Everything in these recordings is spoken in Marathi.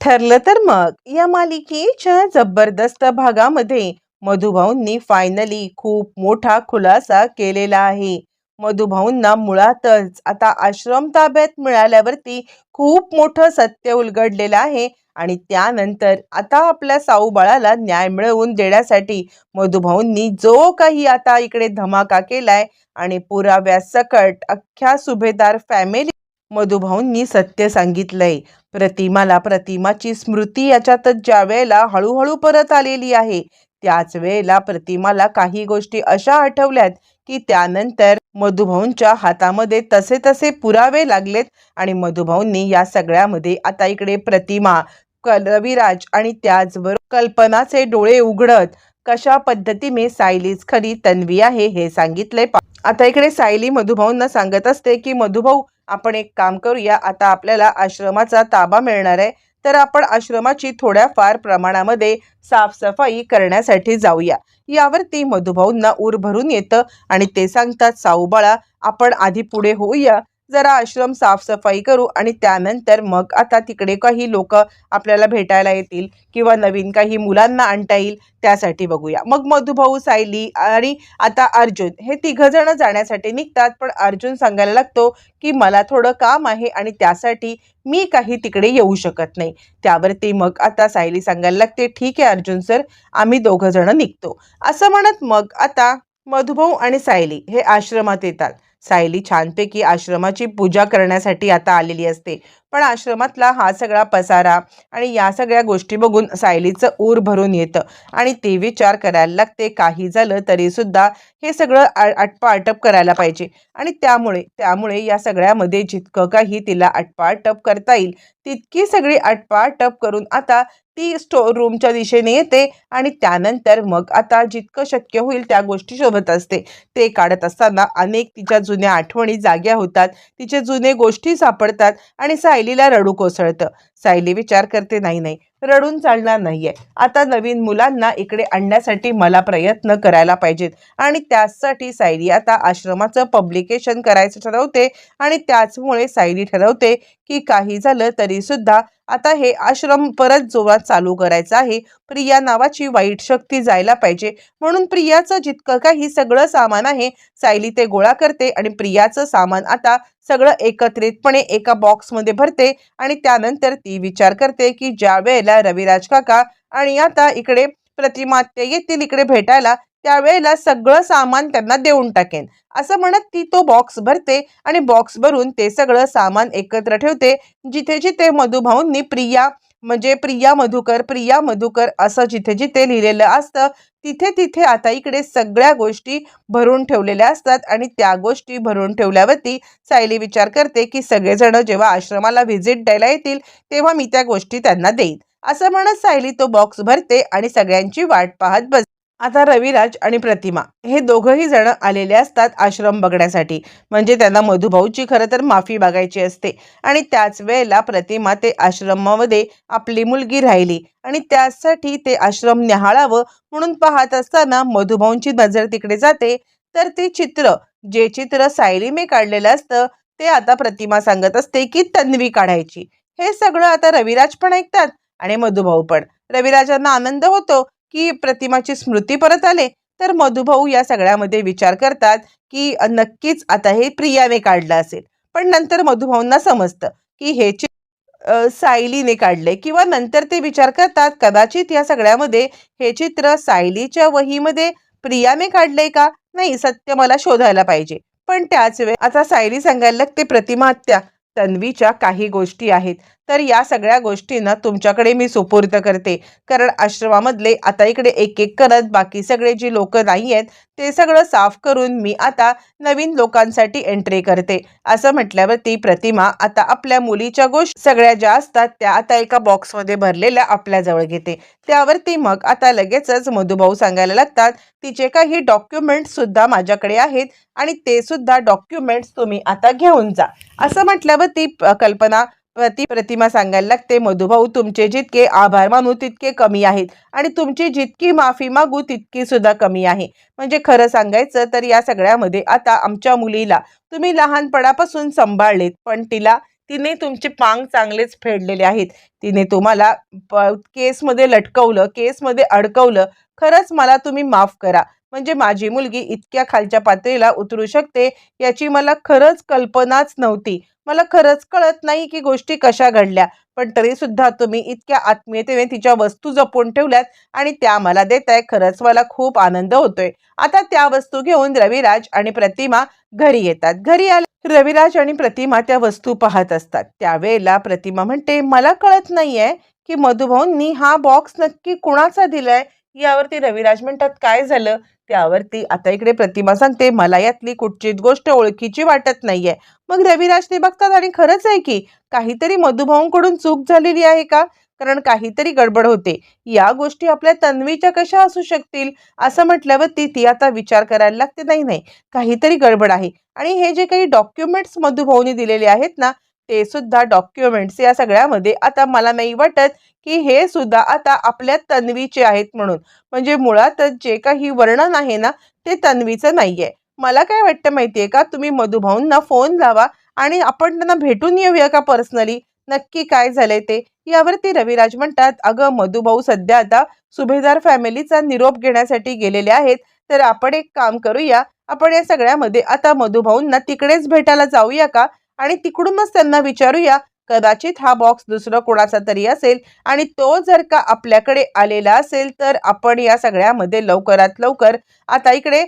ठरलं तर मग. या मालिकेच्या जबरदस्त भागामध्ये मधुभाऊंनी फायनली खूप मोठा खुलासा केलेला आहे. मधुभाऊंना मुळातच आता आश्रम ताब्यात मिळाल्यावरती खूप मोठं सत्य उलगडलेलं आहे आणि त्यानंतर आता आपल्या साऊ बाळाला न्याय मिळवून देण्यासाठी मधुभाऊंनी जो काही आता इकडे धमाका केलाय आणि पुराव्यासकट अख्ख्या सुभेदार फॅमिली मधुभाऊंनी सत्य सांगितलंय. प्रतिमाला प्रतिमाची स्मृती याच्यातच ज्या वेळेला हळूहळू परत आलेली आहे त्याच वेळेला प्रतिमाला काही गोष्टी अशा आठवल्यात की त्यानंतर मधुभाऊंच्या हातामध्ये तसे तसे पुरावे लागलेत आणि मधुभाऊंनी या सगळ्यामध्ये आता इकडे प्रतिमा कलविराज आणि त्याचबरोबर कल्पनाचे डोळे उघडत कशा पद्धतीने सायलीच खरी तन्वी आहे हे सांगितलंय. आता इकडे सायली मधुभाऊंना सांगत असते की मधुभाऊ आपण एक काम करूया आता आपल्याला आश्रमाचा ताबा मिळणार आहे तर आपण आश्रमाची थोड्याफार प्रमाणामध्ये साफसफाई करण्यासाठी जाऊया. यावरती मधुभाऊंना ऊर भरून येतं आणि ते सांगतात साऊबाळा आपण आधी पुढे होऊया जरा आश्रम साफसफाई करू आणि त्यानंतर मग आता तिकडे काही लोक आपल्याला भेटायला येतील किंवा नवीन काही मुलांना आणता येईल त्यासाठी बघूया. मग मधुभाऊ सायली आणि आता अर्जुन हे तिघंजणं जण जाण्यासाठी निघतात. पण अर्जुन सांगायला लागतो की मला थोडं काम आहे आणि त्यासाठी मी काही तिकडे येऊ शकत नाही. त्यावरती मग आता सायली सांगायला लागते ठीक आहे अर्जुन सर आम्ही दोघं जण निघतो. असं म्हणत मग आता मधुभाऊ आणि सायली हे आश्रमात येतात. सायली छानपैकी आश्रमाची पूजा करण्यासाठी आता आलेली असते. पण आश्रमातला हा सगळा पसारा आणि या सगळ्या गोष्टी बघून सायलीचं ऊर भरून येतं. आणि ते विचार करायला लागते काही झालं तरी सुद्धा हे सगळं आ- आटपाआटप करायला पाहिजे. आणि त्यामुळे त्यामुळे या सगळ्यामध्ये जितकं काही तिला आटपाआटप करता येईल तितकी सगळी आटपाआटप करून आता ती स्टोर रूमच्या दिशेने येते आणि त्यानंतर मग आता जितकं शक्य होईल त्या गोष्टी शोधत असते. ते काढत असताना अनेक तिच्या जुन्या आठवणी जाग्या होतात तिचे जुने गोष्टी सापडतात आणि सायलीला रडू कोसळतं. सायली विचार करते नाही नाही रडून चालणार नाहीये. आता नवीन मुलांना इकडे आणण्यासाठी मला प्रयत्न करायला पाहिजेत. आणि त्यासाठी सायली आता आश्रमाचं पब्लिकेशन करायचं ठरवते आणि त्याचमुळे सायली ठरवते की काही झालं तरी सुद्धा आता हे आश्रम परत जोरात चालू करायचं आहे. प्रिया नावाची वाईट शक्ती जायला पाहिजे. म्हणून प्रियाचं जितकं काही सगळं सामान आहे सायली ते गोळा करते आणि प्रियाचं सामान आता सगळं एकत्रितपणे एका बॉक्समध्ये भरते आणि त्यानंतर ती ती विचार करते की ज्या वेळेला रविराज काका आणि आता इकडे प्रतिमा ते येतील इकडे भेटायला त्यावेळेला सगळं सामान त्यांना देऊन टाकेन. असं म्हणत ती तो बॉक्स भरते आणि बॉक्स भरून ते सगळं सामान एकत्र ठेवते. जिथे जिथे मधुभाऊंनी प्रिया म्हणजे प्रिया मधुकर प्रिया मधुकर असं जिथे जिथे लिहिलेलं असतं तिथे तिथे आता इकडे सगळ्या गोष्टी भरून ठेवलेल्या असतात आणि त्या गोष्टी भरून ठेवल्यावरती सायली विचार करते की सगळेजण जेव्हा आश्रमाला व्हिजिट द्यायला येतील तेव्हा मी त्या गोष्टी त्यांना देईन. असं म्हणत सायली तो बॉक्स भरते आणि सगळ्यांची वाट पाहत बस आता रविराज आणि प्रतिमा हे दोघंही जण आलेले असतात आश्रम बघण्यासाठी. म्हणजे त्यांना मधुभाऊची खरं तर माफी मागायची असते. आणि त्याच वेळेला प्रतिमा ते आश्रमामध्ये आपली मुलगी राहिली. आणि त्यासाठी ते आश्रम न्याहाळावं म्हणून पाहत असताना मधुभाऊंची नजर तिकडे जाते. तर ते चित्र जे चित्र सायलीने काढलेलं असतं ते आता प्रतिमा सांगत असते की तन्वी काढायची. हे सगळं आता रविराज पण ऐकतात आणि मधुभाऊ पण. रविराजांना आनंद होतो. की प्रतिमाची स्मृती परत आले तर मधुभाऊ या सगळ्यामध्ये विचार करतात की नक्कीच आता हे प्रियाने काढलं असेल. पण नंतर मधुभाऊंना समजतं की हे चित्र सायलीने काढले किंवा नंतर ते विचार करतात कदाचित या सगळ्यामध्ये हे चित्र सायलीच्या वहीमध्ये प्रियाने काढले का? नाही सत्य मला शोधायला पाहिजे. पण त्याच वेळ आता सायली सांगायला लागते प्रतिमा हत्या तन्वीच्या काही गोष्टी आहेत. तर या सगळ्या गोष्टींना तुमच्याकडे मी सुपूर्द करते. कारण आश्रमामधले आता इकडे एक एक करत बाकी सगळे जी लोक नाही आहेत ते सगळं साफ करून मी आता नवीन लोकांसाठी एंट्री करते. असं म्हटल्यावर ती प्रतिमा आता आपल्या मुलीच्या गोष्टी सगळ्या ज्या असतात त्या आता एका बॉक्समध्ये भरलेल्या आपल्याजवळ घेते. त्यावरती मग आता लगेचच मधुभाऊ सांगायला लागतात तिचे काही डॉक्युमेंट्स सुद्धा माझ्याकडे आहेत आणि ते सुद्धा डॉक्युमेंट्स तुम्ही आता घेऊन जा. असं म्हटल्यावर ती प- कल्पना प्रति प्रतिमा सांगायला लागते मधुभाऊ तुमचे जितके आभार मानू तितके कमी आहेत आणि तुमची जितकी माफी मागू तितकी सुद्धा कमी आहे. म्हणजे खरं सांगायचं तर या सगळ्यामध्ये आता आमच्या मुलीला तुम्ही लहानपणापासून सांभाळलेत पण तिला तिने तुमचे पांग चांगलेच फेडलेले आहेत. तिने तुम्हाला प केसमध्ये लटकवलं केसमध्ये अडकवलं खरंच मला तुम्ही माफ करा. म्हणजे माझी मुलगी इतक्या खालच्या पातळीला उतरू शकते याची मला खरंच कल्पनाच नव्हती. मला खरंच कळत नाही की गोष्टी कशा घडल्या पण तरी सुद्धा तुम्ही इतक्या आत्मीयतेने तिच्या वस्तू जपून ठेवल्यात आणि त्या मला देताय खरंच मला खूप आनंद होतोय. आता त्या वस्तू घेऊन रविराज आणि प्रतिमा घरी येतात. घरी आले रविराज आणि प्रतिमा त्या वस्तू पाहत असतात. त्यावेळेला प्रतिमा म्हणते मला कळत नाहीये की मधुभाऊंनी हा बॉक्स नक्की कुणाचा दिलाय? यावरती रविराज म्हणतात काय झालं? त्यावरती आता इकडे प्रतिमा सांगते मला यातली कुठचीच गोष्ट ओळखीची वाटत नाहीये. मग रविराज ते बघतात आणि खरंच आहे की काहीतरी मधुभाऊंकडून चूक झालेली आहे का? कारण काहीतरी गडबड होते. या गोष्टी आपल्या तन्वीच्या कशा असू शकतील? असं म्हटल्यावरती ती आता विचार करायला लागते नाही नाही काहीतरी गडबड आहे. आणि हे जे काही डॉक्युमेंट्स मधुभाऊनी दिलेले आहेत ना ते सुद्धा डॉक्युमेंट्स या सगळ्यामध्ये आता मला नाही वाटत की हे सुद्धा आता आपल्या तन्वीचे आहेत म्हणून. म्हणजे मुळातच जे काही वर्णन आहे ना ते तन्वीचं नाहीये. मला काय वाटतं माहितीये का? तुम्ही मधुभाऊंना फोन लावा आणि आपण त्यांना भेटून येऊया का पर्सनली नक्की काय झालंय ते? यावरती रविराज म्हणतात अगं मधुभाऊ सध्या आता सुभेदार फॅमिलीचा निरोप घेण्यासाठी गेलेले आहेत. तर आपण एक काम करूया. आपण या सगळ्यामध्ये आता मधुभाऊंना तिकडेच भेटायला जाऊया का? आणि तिकडूनच त्यांना विचारूया कदाचित हा बॉक्स दुसरं कोणाचा तरी असेल आणि तो जर का आपल्याकडे आलेला असेल तर आपण या सगळ्यामध्ये लवकरात लवकर आता इकडे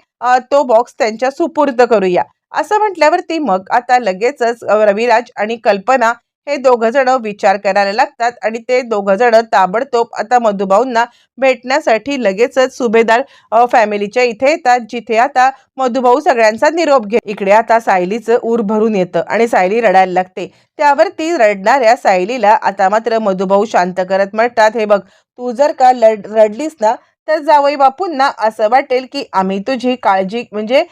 तो बॉक्स त्यांच्या सुपूर्द करूया. असं म्हटल्यावरती मग आता लगेचच रविराज आणि कल्पना हे दोघं जण विचार करायला लागतात आणि ते दोघं जण ताबडतोब आता मधुभाऊंना भेटण्यासाठी लगेचच सुभेदार फॅमिलीच्या इथे येतात जिथे आता मधुभाऊ सगळ्यांचा निरोप घे इकडे आता सायलीचं ऊर भरून येतं आणि सायली रडायला लागते. त्यावर ती रडणाऱ्या सायलीला आता मात्र मधुभाऊ शांत करत म्हणतात हे बघ तू जर का लड रडलीस ना तर जावई बापूंना असं वाटेल की आम्ही तुझी काळजी म्हणजे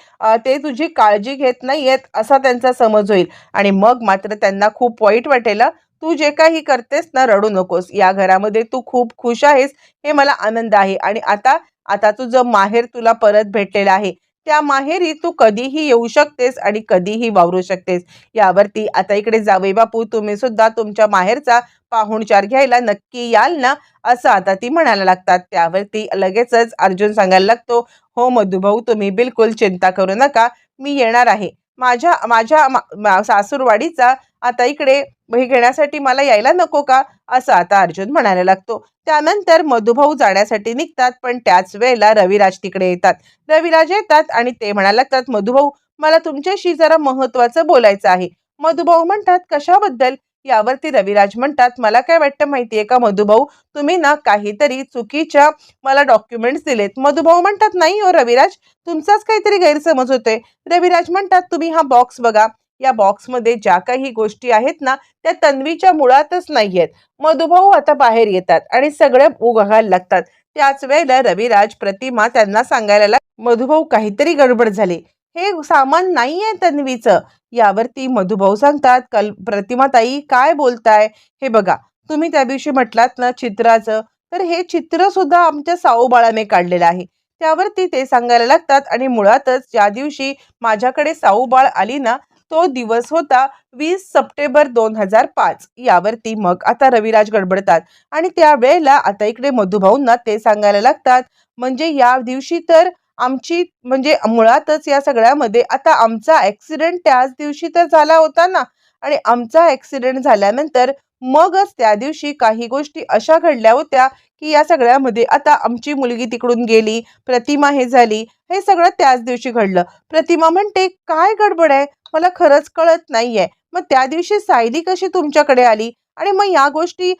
ते तुझी काळजी घेत नाहीयेत असा त्यांचा समज होईल. आणि मग मात्र त्यांना खूप वाईट वाटेल तू जे काही करतेस ना रडू नकोस. या घरामध्ये तू खूप खुश आहेस हे मला आनंद आहे. आणि आता आता तुझं माहेर तुला परत भेटलेलं आहे. त्या माहेरी तू कधीही येऊ शकतेस आणि कधीही वावरू शकतेस. यावरती आता इकडे जावे बापू तुम्ही सुद्धा तुमच्या माहेरचा पाहुणचार घ्यायला नक्की याल ना असं आता ती म्हणायला लागतात. त्यावरती लगेचच अर्जुन सांगायला लागतो हो मधुभाऊ तुम्ही बिलकुल चिंता करू नका मी येणार आहे. माझ्या माझ्या मा- मा- सासूरवाडीचा आता इकडे हे घेण्यासाठी मला यायला नको का? असं आता अर्जुन म्हणायला लागतो. त्यानंतर मधुभाऊ जाण्यासाठी निघतात पण त्याच वेळेला रविराज तिकडे येतात. रविराज येतात आणि ते म्हणायला लागतात मधुभाऊ मला तुमच्याशी जरा महत्वाचं बोलायचं आहे. मधुभाऊ म्हणतात कशाबद्दल? यावरती रविराज म्हणतात मला काय वाटतं माहितीये का मधुभाऊ? तुम्ही ना काहीतरी चुकीच्या मला डॉक्युमेंट्स दिलेत. मधुभाऊ म्हणतात नाही हो रविराज तुमचाच काहीतरी गैरसमज होतोय. रविराज म्हणतात तुम्ही हा बॉक्स बघा या बॉक्समध्ये ज्या काही गोष्टी आहेत ना त्या तन्वीच्या मुळातच नाही आहेत मधुभाऊ आता बाहेर येतात आणि सगळे उघायला लागतात. त्याच वेळेला रविराज प्रतिमा त्यांना सांगायला लाग मधुभाऊ काहीतरी गडबड झाली. हे सामान नाहीये तन्वीचं. यावरती मधुभाऊ सांगतात कल प्रतिमा ताई काय बोलताय? हे बघा तुम्ही त्या दिवशी म्हटलात ना चित्राचं तर हे चित्र सुद्धा आमच्या साऊबाळाने काढलेलं आहे. त्यावरती ते सांगायला लागतात आणि मुळातच ज्या दिवशी माझ्याकडे साऊबाळ आली ना तो दिवस होता वीस सप्टेंबर दोन हजार पाच. यावरती मग आता रविराज गडबडतात आणि त्या वेळेला आता इकडे मधुभाऊंना ते सांगायला लागतात म्हणजे या दिवशी तर आमची म्हणजे मुळातच या सगळ्यामध्ये आता आमचा ऍक्सिडेंट त्याच दिवशी तर झाला होता ना. आणि आमचा ऍक्सिडेंट झाल्यानंतर मगच त्या दिवशी काही गोष्टी अशा घडल्या होत्या की या सगळ्यामध्ये आता आमची मुलगी तिकडून गेली प्रतिमा हे झाली हे सगळं त्याच दिवशी घडलं. प्रतिमा म्हणते काय गडबड आहे? मला खरंच कळत नाहीये. मग त्या दिवशी सायली कशी तुमच्याकडे आली? आणि मग या गोष्टी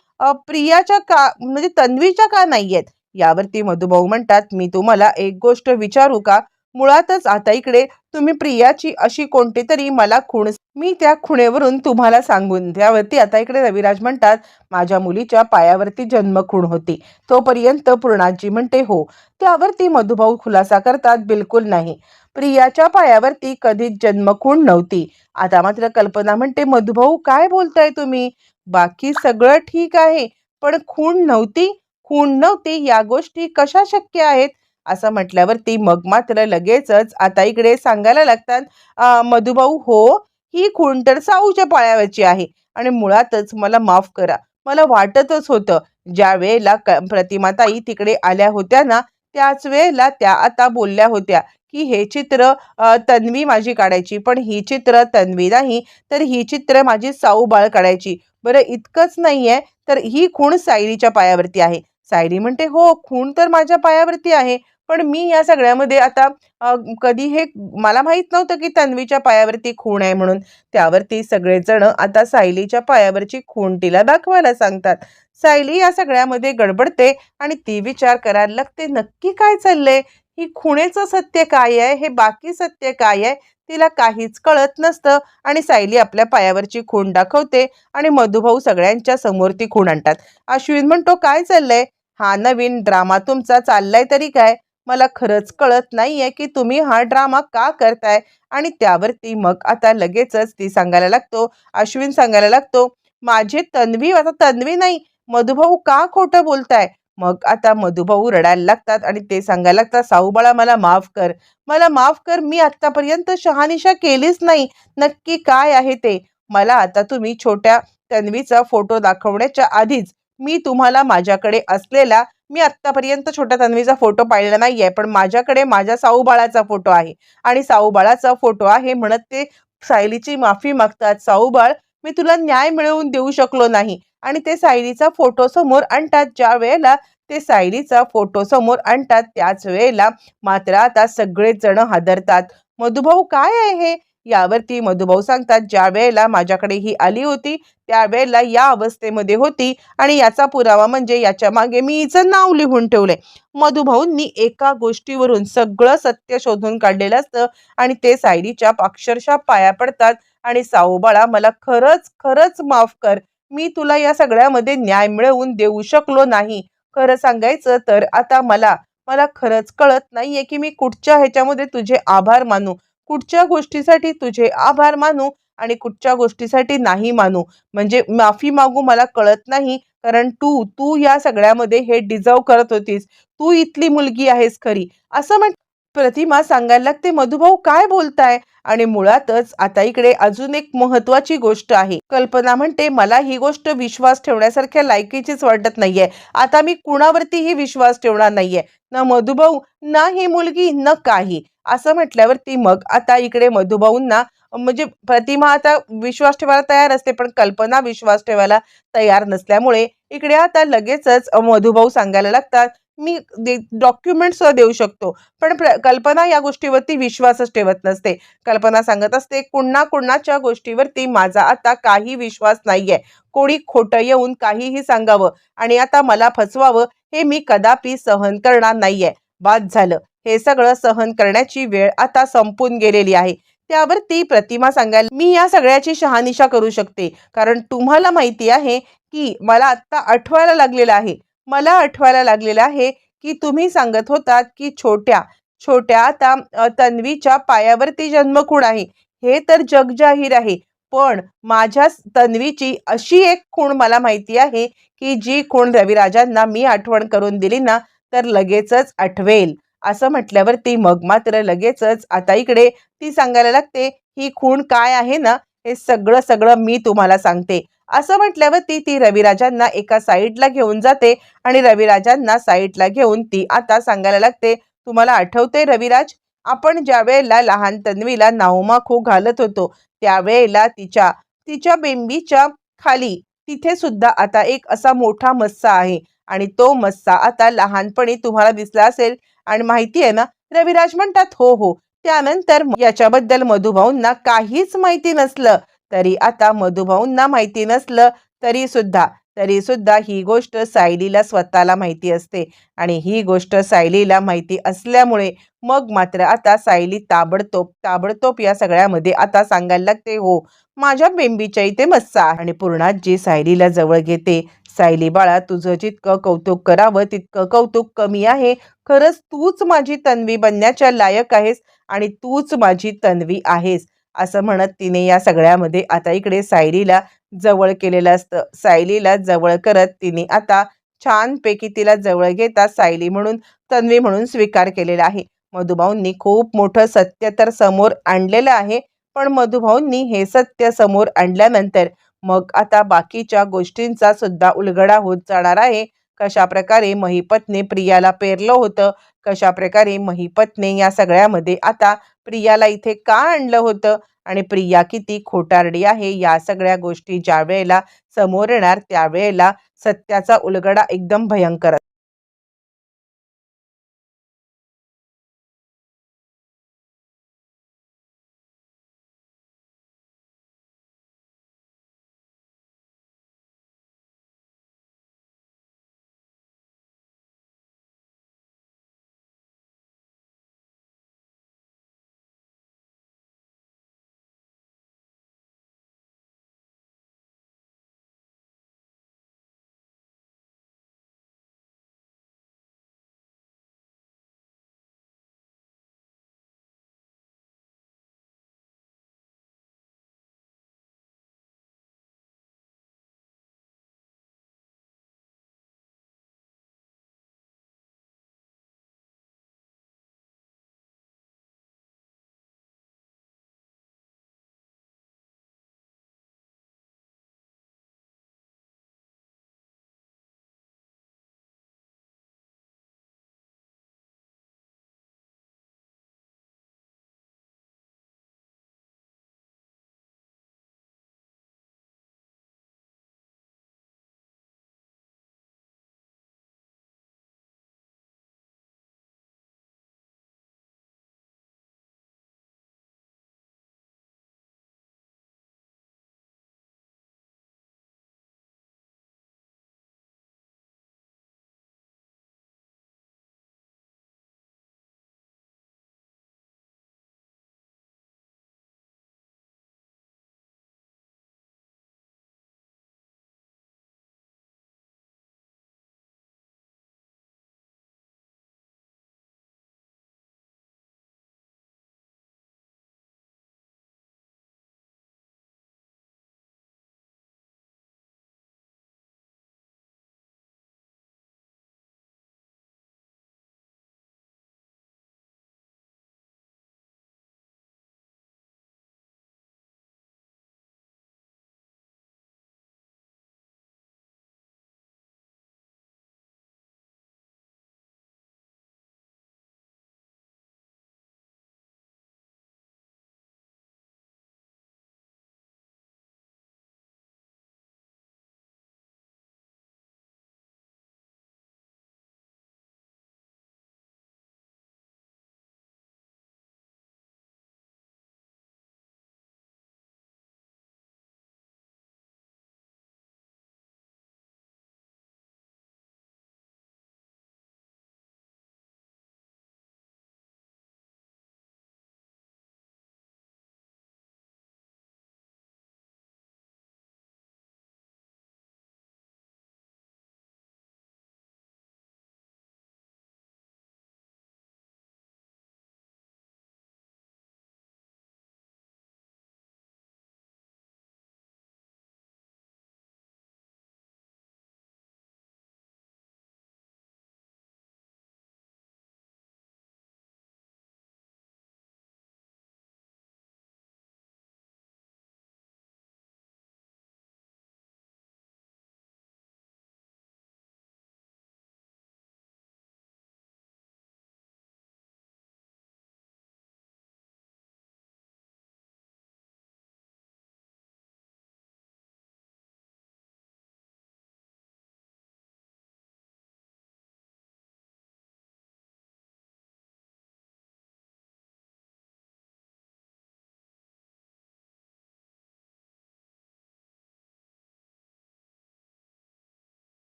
प्रियाच्या का म्हणजे तन्वीच्या का नाहीयेत? यावरती मधुभाऊ म्हणतात मी तुम्हाला एक गोष्ट विचारू का? मुळातच आता इकडे तुम्ही प्रियाची अशी कोणती तरी मला खूण मी त्या खुणेवरून तुम्हाला सांगून त्यावरती आता इकडे रविराज म्हणतात माझ्या मुलीच्या पायावरती जन्मखूण होती. तोपर्यंत पूर्णाजी म्हणते हो. त्यावरती मधुभाऊ खुलासा करतात बिलकुल नाही. प्रियाच्या पायावरती कधीच जन्मखूण नव्हती. आता मात्र कल्पना म्हणते मधुभाऊ काय बोलताय तुम्ही? बाकी सगळं ठीक आहे पण खूण नव्हती. खूण नव्हती या गोष्टी कशा शक्य आहेत? असं म्हटल्यावरती मग मात्र लगेचच आता इकडे सांगायला लागतात मधुभाऊ हो ही खूण तर साऊच्या पायावरची आहे आणि मुळातच मला माफ करा. मला वाटतच होतं ज्या वेळेला क प्रतिमाताई तिकडे आल्या होत्या ना त्याच वेळेला त्या आता बोलल्या होत्या. की हे चित्र तन्वी माझी काढायची. पण ही चित्र तन्वी नाही तर ही चित्र माझी साऊ बाळ काढायची. बरं इतकंच नाही आहे तर ही खूण सायलीच्या पायावरती आहे. सायली म्हणते हो खूण तर माझ्या पायावरती आहे. पण मी या सगळ्यामध्ये आता कधी हे मला माहीत नव्हतं की तन्वीच्या पायावरती खूण आहे म्हणून. त्यावरती सगळेजण आता सायलीच्या पायावरची खूण तिला दाखवायला सांगतात. सायली या सगळ्यामध्ये गडबडते आणि ती विचार करायला लागते नक्की काय चाललंय? ही खुणेचं सत्य काय आहे? हे बाकी सत्य काय आहे? तिला काहीच कळत नसतं आणि सायली आपल्या पायावरची खूण दाखवते आणि मधुभाऊ सगळ्यांच्या समोर ती खूण आणतात. अश्विन म्हणतो काय चाललंय? हा नवीन ड्रामा तुमचा चाललाय तरी काय? मला खरंच कळत नाहीये की तुम्ही हा ड्रामा का करताय. आणि त्यावरती मग आता लगेचच ती सांगायला लागतो अश्विन सांगायला लागतो माझे तन्वी आता तन्वी नाही मधुभाऊ का खोटं बोलताय? मग आता मधुभाऊ रडायला लागतात आणि ते सांगायला लागतात साऊबाळा मला माफ कर. मला माफ कर मी आत्तापर्यंत शहानिशा केलीच नाही. नक्की काय आहे ते? मला आता तुम्ही छोट्या तन्वीचा फोटो दाखवण्याच्या आधीच मी तुम्हाला माझ्याकडे असलेला मी आत्तापर्यंत छोट्या तन्वीचा फोटो पाहिला नाहीये पण माझ्याकडे माझ्या साऊबाळाचा फोटो आहे. आणि साऊबाळाचा फोटो आहे म्हणत ते सायलीची माफी मागतात. साऊबाळ मी तुला न्याय मिळवून देऊ शकलो नाही. आणि ते सायलीचा फोटो समोर आणतात. ज्या वेळेला ते सायलीचा फोटो समोर आणतात त्याच वेळेला मात्र आता सगळेच जण हादरतात. मधुभाऊ काय आहे? हे यावरती मधुभाऊ सांगतात ज्या वेळेला माझ्याकडे ही आली होती त्यावेळेला या अवस्थेमध्ये होती आणि याचा पुरावा म्हणजे याच्या मागे मी हिचं नाव लिहून ठेवलंय. मधुभाऊंनी एका गोष्टीवरून सगळं सत्य शोधून काढलेलं असतं आणि ते सायलीच्या अक्षरशः पाया पडतात आणि साऊबाळा मला खरंच खरंच माफ कर. मी तुला या सगळ्यामध्ये न्याय मिळवून देऊ शकलो नाही. खरं सांगायचं तर आता मला मला खरंच कळत नाहीये की मी कुठच्या ह्याच्यामध्ये तुझे आभार मानू. कुठच्या गोष्टीसाठी तुझे आभार मानू आणि कुठच्या गोष्टीसाठी नाही मानू. म्हणजे माफी मागू मला कळत नाही कारण तू तू या सगळ्यामध्ये हे डिझर्व करत होतीस. तू इथली मुलगी आहेस खरी. असं म्हण प्रतिमा सांगायला लागते मधुभाऊ काय बोलताय? आणि मुळातच आता इकडे अजून एक महत्वाची गोष्ट आहे. कल्पना म्हणते मला ही गोष्ट विश्वास ठेवण्यासारख्या लायकीचीच वाटत नाहीये. आता मी कुणावरतीही विश्वास ठेवणार नाहीये. न मधुभाऊ ना ही मुलगी न काही. असं म्हटल्यावरती मग आता इकडे मधुभाऊंना म्हणजे प्रतिमा आता विश्वास ठेवायला तयार असते पण कल्पना विश्वास ठेवायला तयार नसल्यामुळे इकडे आता लगेचच मधुभाऊ सांगायला लागतात मी डॉक्युमेंट्स देऊ शकतो. पण प्र- कल्पना या गोष्टीवरती विश्वासच ठेवत नसते. कल्पना सांगत असते कुणा कुणाच्या गोष्टीवरती माझा आता काही विश्वास नाहीये. कोणी खोटं येऊन काहीही सांगावं आणि आता मला फसवावं हे मी कदापि सहन करणार नाहीये. बाद झालं. हे सगळं सहन करण्याची वेळ आता संपून गेलेली आहे. त्यावर ती प्रतिमा सांगायला मी या सगळ्याची शहानिशा करू शकते. कारण तुम्हाला माहिती आहे की मला आत्ता आठवायला लागलेलं आहे. मला आठवायला लागलेलं आहे की तुम्ही सांगत होतात की छोट्या छोट्या आता तन्वीच्या पायावरती जन्मखूण आहे. हे तर जगजाहीर आहे. पण माझ्या तन्वीची अशी एक खूण मला माहिती आहे की जी खूण रविराजांना मी आठवण करून दिली ना तर लगेचच आठवेल. असं म्हटल्यावरती मग मात्र लगेचच आता इकडे ती सांगायला लागते ही खूण काय आहे ना? हे सगळं सगळं मी तुम्हाला सांगते. असं म्हटल्यावरती ती रविराजांना एका साईडला घेऊन जाते आणि रविराजांना साईडला घेऊन ती आता सांगायला लागते तुम्हाला आठवते रविराज? आपण ज्या वेळेला लहान तन्वीला नावमाखू घालत होतो त्यावेळेला तिच्या तिच्या बेंबीच्या खाली तिथे सुद्धा आता एक असा मोठा मस्सा आहे आणि तो मस्सा आता लहानपणी तुम्हाला दिसला असेल आणि माहिती आहे ना रविराज म्हणतात हो हो. त्यानंतर याच्याबद्दल मधुभाऊंना काहीच माहिती नसलं. तरी आता मधुभाऊंना माहिती नसलं तरी सुद्धा तरी सुद्धा ही गोष्ट सायलीला स्वतःला माहिती असते. आणि ही गोष्ट सायलीला माहिती असल्यामुळे मग मात्र आता सायली ताबडतोब ताबडतोब या सगळ्यामध्ये आता सांगायला लागते हो माझ्या बेंबीच्या इथे मस्सा आणि पूर्णाजी सायलीला जवळ घेते सायली बाळा तुझं जितकं कौतुक करावं तितकं कौतुक कमी आहे. खरंच तूच माझी तन्वी बनण्याच्या लायक आहेस आणि तूच माझी तन्वी आहेस. असं म्हणत तिने या सगळ्यामध्ये आता इकडे सायलीला जवळ केलेलं असतं. सायलीला जवळ करत तिने आता छानपैकी तिला जवळ घेता सायली म्हणून तन्वी म्हणून स्वीकार केलेला आहे. मधुभाऊंनी खूप मोठं सत्य तर समोर आणलेलं आहे पण मधुभाऊंनी हे सत्य समोर आणल्यानंतर मग आता बाकीच्या गोष्टींचा सुद्धा उलगडा होत जाणार आहे. कशा प्रकारे महिपतने प्रियाला पेरलं होतं कशा प्रकारे महिपतने या सगळ्यामध्ये आता प्रियाला इथे का आणलं होतं? आणि प्रिया किती खोटारडी आहे? या सगळ्या गोष्टी ज्या वेळेला समोर येणार त्यावेळेला सत्याचा उलगडा एकदम भयंकर